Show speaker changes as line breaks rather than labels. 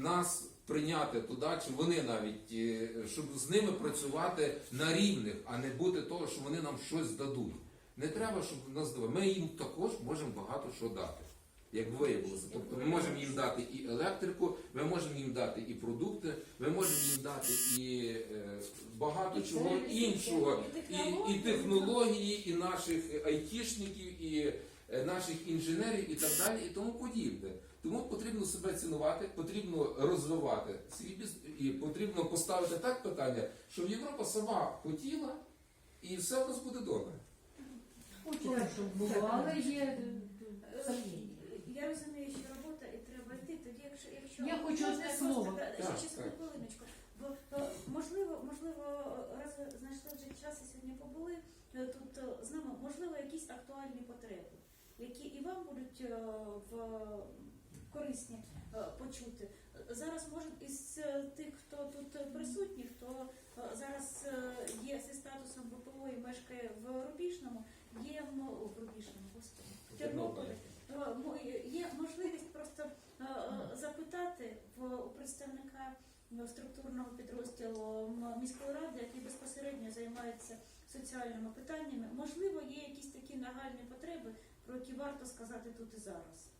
нас прийняти туди, чи вони навіть, е, щоб з ними працювати на рівних, а не бути того, що вони нам щось дадуть. Не треба, щоб нас давали. Ми їм також можемо багато що дати. Як виявилося. Тобто ми можемо їм дати і електрику, ми можемо їм дати і продукти, ми можемо їм дати і е, багато чого іншого, і, і технології, і наших айтішників, і наших інженерів, і так далі, і тому подібне. Тому потрібно себе цінувати, потрібно розвивати свій бізнес, і потрібно поставити так питання, щоб Європа сама хотіла, і все у нас буде добре.
Є
Е. Я розумію, що робота і треба йти. Тоді, якщо якщо
Я хочу одне слово.
хвилиночку. Бо е, можливо, можливо, раз ви знайшли вже час і сьогодні побули е, тут е, з нами, можливо, якісь актуальні потреби, вам будуть е, в корисні е, почути. Зараз може із е, тих, хто тут присутній, хто зараз є зі статусом ВПО і мешкає в Рубіжному, є в Рубіжному, в Тернополі. Є можливість просто запитати в у представника структурного підрозділу міської ради, який безпосередньо займається соціальними питаннями. Можливо, є якісь такі нагальні потреби, про які варто сказати тут і зараз.